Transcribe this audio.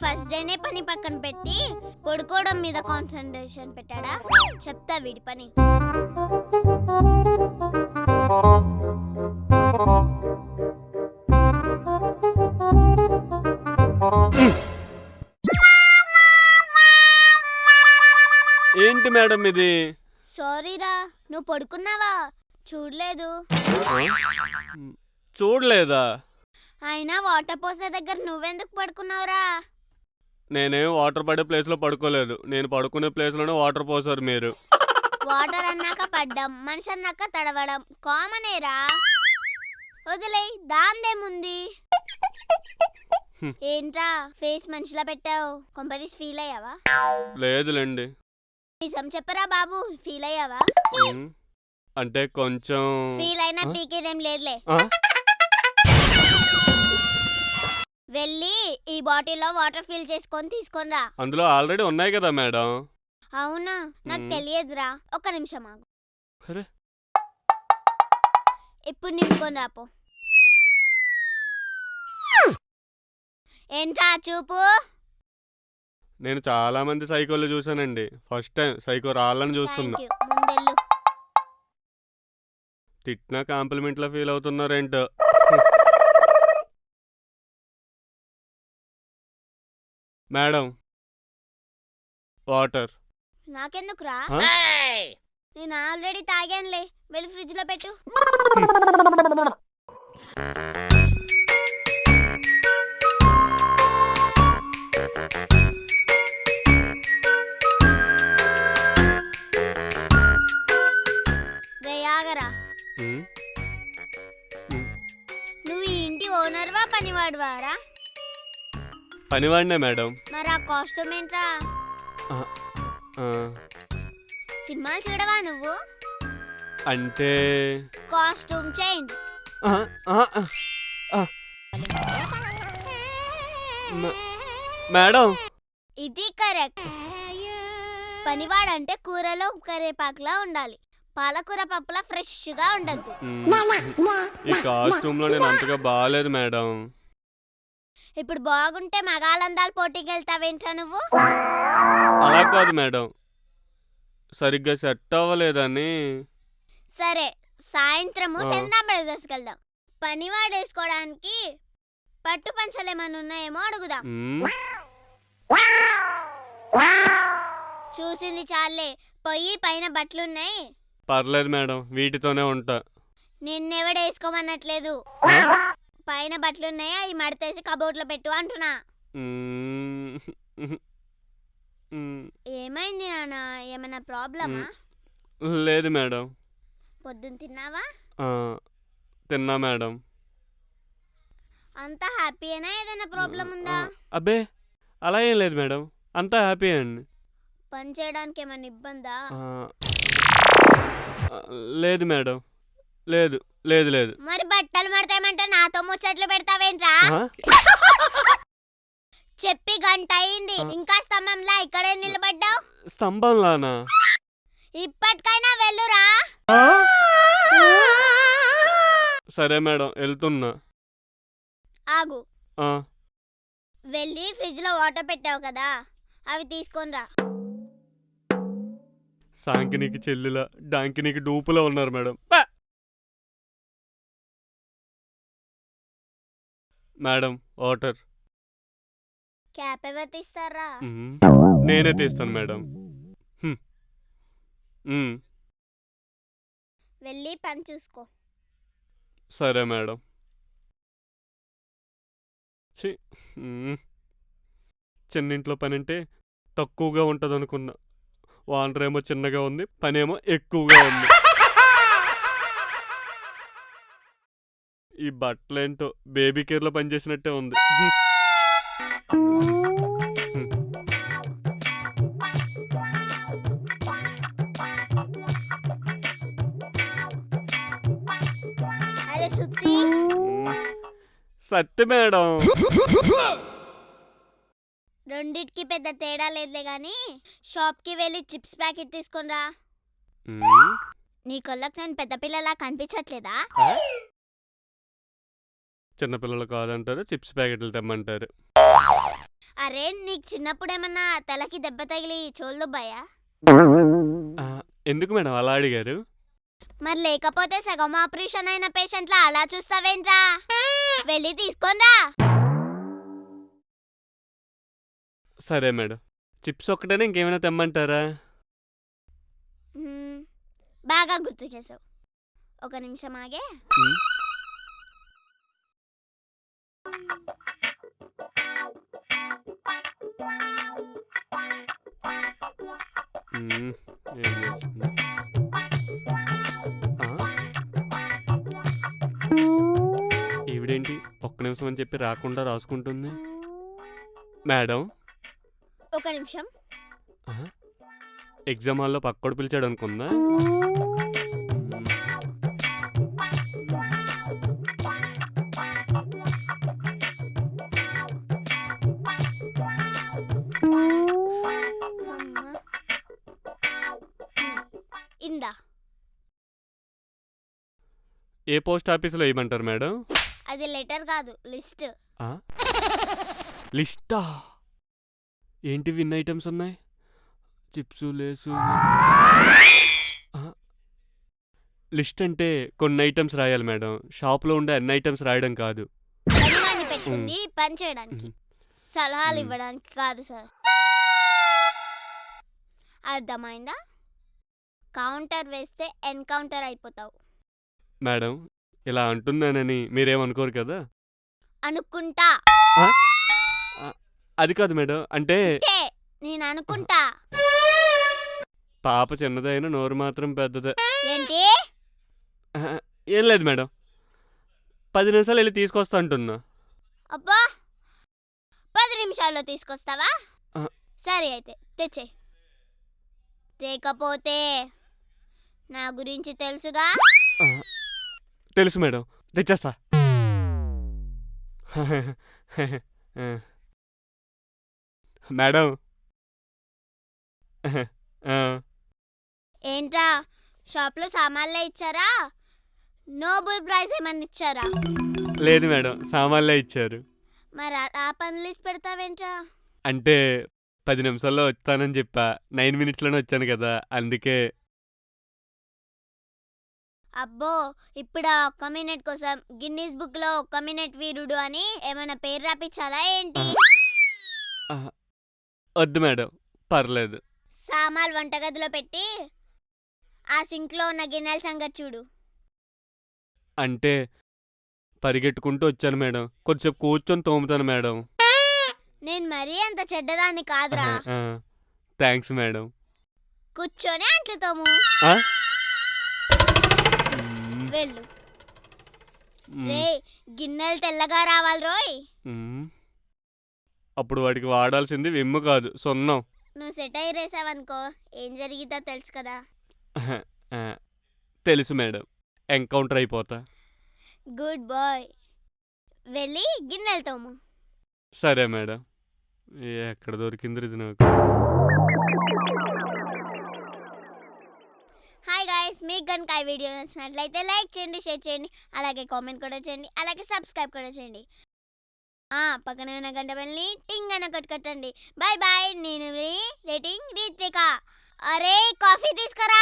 First డేనే పని పక్కన పెట్టి పడుకోవడం మీద కాన్సన్ట్రేషన్ పెట్టాడా? చెప్తా వీడి పని. ఏంటి మేడం ఇది? సారీరా నువ్వు పడుకున్నావా? చూడలేదు. చూడలేదా? అయినా వాటర్ పోసే దగ్గర నువ్వెందుకు పడుకున్నావురా? నేనేం వాటర్ పడే ప్లేస్లో పడుకోలేదు. నేను పడుకునే ప్లేస్లోనే వాటర్ పోసారు మీరు. వాటర్ అన్నాక పడ్డం మనిషి అన్నాక తడవడం. కామనేరా? వదిలే దాందేముంది. ఏంట్రా ఫేస్ మనిషిలా పెట్టావు? కొంపదీసి ఫీల్ అయ్యావా? లేదులేండి. నిజం చెప్పరా బాబు ఫీల్ అయ్యావా? అంటే కొంచెం ఫీల్ అయినా? పీకేదేం లేదులే. వెళ్ళి ఈ బాటిల్లో వాటర్ ఫిల్ చేసుకొని తీసుకొనిరా అందులో ఆల్రెడీ ఉన్నాయి కదా మేడం. అవునా? నాకు మ్మ్. తెలియదురా. ఒక్క నిమిషం ఆగు. అరే. ఇప్పుడు నింపుకొని రాపో ఏంట్రా చూపు? నేను చాలా మంది సైకోలు చూసానండి ఫస్ట్ టైం సైకో రాళ్ళని చూస్తున్నా. థ్యాంక్ యూ ముందెళ్ళు. తిట్టినా కాంప్లిమెంట్లో ఫీల్ అవుతున్నారేంటో. మేడం. వాటర్. నాకెందుకురా? ఆ? నేను ఆల్రెడీ తాగానులే. వెళ్ళి ఫ్రిడ్జ్లో పెట్టు పనివాడినే మేడం. మరి ఆ కాస్ట్యూమ్ ఏంట్రా? సినిమాలు చూడవా నువ్వు? అంటే? Costume change. మేడం. ఇది కరెక్ట్. పనివాడంటే కూరలో కరేపాకులా ఉండాలి. పాలకూర పప్పులా ఫ్రెష్గా ఉండద్దు ఈ కాస్ట్యూమ్లో నేను అంతగా బాగాలేదు మేడం. ఇప్పుడు బాగుంటే మగాళ్ళందాలు పోటీకి వెళ్తావేంట్రా నువ్వు? అలా కాదు మేడం. సరిగ్గా సెట్ అవ్వలేదని. సరే సాయంత్రము ఆ. బ్రదర్స్కి వెళ్దాం పనివాడు వేసుకోవడానికి పట్టు పంచలు ఏమైనా ఉన్నాయేమో అడుగుదాం. చూసింది చాలే పొయ్యి పైన బట్టలున్నాయి? పర్లేదు మేడం వీటితోనే ఉంటా. నిన్నెవడ వేసుకోమనట్లేదు పైన బట్టలున్నాయి? అవి మడతేసి కబోర్డ్లో పెట్టు అంటున్నా. ఏమైంది నాన్న? ఏమైనా ప్రాబ్లమా? లేదు మేడం. పొద్దున్న తిన్నావా? తిన్నా మేడం. అంతా హ్యాపీయేనా? ఏదైనా ప్రాబ్లం ఉందా? అబ్బే అలా ఏం లేదు మేడం. అంతా హ్యాపీ అండి. పని చేయడానికి ఏమైనా ఇబ్బందా? లేదు మేడం. లేదు లేదు లేదు. మరి బట్టలు మడతామంటే నాతో ముచ్చట్లు పెడతావేంట్రా? చెప్పి గంట అయింది. ఇంకా స్తంభంలా ఇక్కడే నిలబడ్డావు? స్తంభంలానా? ఇప్పటికైనా వెళ్ళురా. సరే మేడం వెళ్తున్నా. ఆగు. వెళ్ళి ఫ్రిడ్జ్లో వాటర్ పెట్టావు కదా అవి తీసుకొనిరా. సాంకినికి చెల్లిలా డాంకినికి డూపులో ఉన్నారు మేడం. Madam water. క్యాప్ ఎవరు తీస్తారా. నేనే తీస్తాను మేడం. వెళ్ళి పని చూసుకో. సరే మేడం. మ్మ్. చిన్నింట్లో పని అంటే తక్కువగా ఉంటుంది అనుకున్నా వానర్ ఏమో చిన్నగా ఉంది పని ఏమో ఎక్కువగా ఉంది. ఈ బట్టలేంటో బేబీ కేర్లో పనిచేసినట్టే ఉంది మ్మ్. సత్య మేడం రెండిటికి పెద్ద తేడా లేదులే గాని షాప్కి వెళ్ళి చిప్స్ ప్యాకెట్ తీసుకొనిరా మ్మ్. నీ కళ్ళకు నేను పెద్ద పిల్లలా కనిపించట్లేదా? చిన్నపిల్లలు కాదంటారు చిప్స్ ప్యాకెట్లు తెమ్మంటారు. అరే నీకు చిన్నప్పుడు ఏమన్నా తలకి దెబ్బ తగిలి చోల్దొబ్బాయా ఆ, ఎందుకు మేడం అలా అడిగారు? మరి లేకపోతే సగం ఆపరేషన్ అయిన పేషెంట్లా అలా చూస్తావేంట్రా? వెళ్ళి తీసుకోనరా సరే మేడం. చిప్స్ ఒక్కటేనా ఇంకేమైనా తెమ్మంటారా? మ్మ్. బాగా గుర్తు చేసావు. ఒక నిమిషం ఆగే. ఉమ్, ఈవిడేంటి ఒక్క నిమిషం అని చెప్పి రాకుండా రాసుకుంటుంది మేడం ఒక నిమిషం? ఎగ్జామ్ హాల్లో పక్కోడు పిలిచాడు అనుకుందా ఏ పోస్ట్ ఆఫీసులో వేయమంటారు మేడం? అది లెటర్ కాదు లిస్ట్. ఆ? లిస్టా? ఏంటి విన్ ఐటమ్స్ ఉన్నాయి? Chips Lay's. ఆ? లిస్ట్ అంటే కొన్ని ఐటమ్స్ రాయాలి మేడం. షాప్లో ఉండే అన్ని ఐటమ్స్ రాయడం కాదు. పెట్టుకుంది పని చేయడానికి. సలహాలు. ఇవ్వడానికి కాదు సార్. అర్థమైందా? కౌంటర్ వేస్తే ఎన్కౌంటర్ అయిపోతావు. మేడం ఇలా అంటున్నానని మీరేమనుకోరు కదా? అనుకుంటా. అది కాదు మేడం అంటే నేను అనుకుంటా పాప చిన్నదైన నోరు మాత్రం పెద్దదే. ఏంటి? ఆహా, ఏం లేదు మేడం. పది నిమిషాలు వెళ్ళి తీసుకొస్తా అంటున్నా. అబ్బా! పది నిమిషాల్లో తీసుకొస్తావా? ఆ. సరే అయితే తెచ్చే తేకపోతే నా గురించి తెలుసుగా? తెలుసు మేడం. తెచ్చేస్తా. మేడం. ఏంట్రా షాప్లో సామాన్లే ఇచ్చారా? నోబుల్ ప్రైజ్ ఏమన్నా ఇచ్చారా? లేదు మేడం సామాన్లే ఇచ్చారు. మరి ఆ- ఆ పనులు లిస్ట్ పెడతావేంట్రా? అంటే పది నిమిషాల్లో వస్తానని చెప్పా. నైన్ మినిట్స్లోనే వచ్చాను కదా అందుకే అబ్బో ఇప్పుడు ఆ ఒక్క మినిట్ కోసం గిన్నీస్ బుక్లో ఒక్క మినిట్ వీరుడు అని ఏమైనా పేరు రాపించాలా ఏంటి? వద్దు మేడం పర్లేదు. సామాన్ వంటగదిలో పెట్టి ఆ సింక్లో ఉన్న గిన్నెల సంగతి చూడు. అంటే పరిగెట్టుకుంటూ వచ్చాను మేడం కొద్దిసేపు కూర్చొని తోముతాను మేడం. నేను మరీ అంత చెడ్డదాన్ని కాదురా. Thanks madam. కూర్చొని అంట్లతోము ఆ? వెళ్ళు. రే గిన్నెలు తెల్లగా రావాలి రోయ్. అప్పుడు వాడికి వాడాల్సింది విమ్ము కాదు సొన్నం. నువ్వు సెట్ అయ్యి రేసావనుకో ఏం జరిగిద్దో తెలుసు కదా. తెలుసు మేడం ఎన్కౌంటర్ అయిపోతా. Good boy. వెళ్ళి గిన్నెలు తోము. సరే మేడం ఎక్కడ దొరికింది ఇది నాకు? మీకు కనుక ఈ వీడియో నచ్చినట్లయితే లైక్ చేయండి షేర్ చేయండి అలాగే కామెంట్ కూడా చేయండి అలాగే సబ్స్క్రైబ్ కూడా చేయండి. ఆ, పక్కనే ఉన్న గంట వెళ్ళి టింగ్ అని ఒకటి కట్టండి బాయ్ బాయ్ నేను రేటింగ్ రీతిక. అరే కాఫీ తీసుకురా.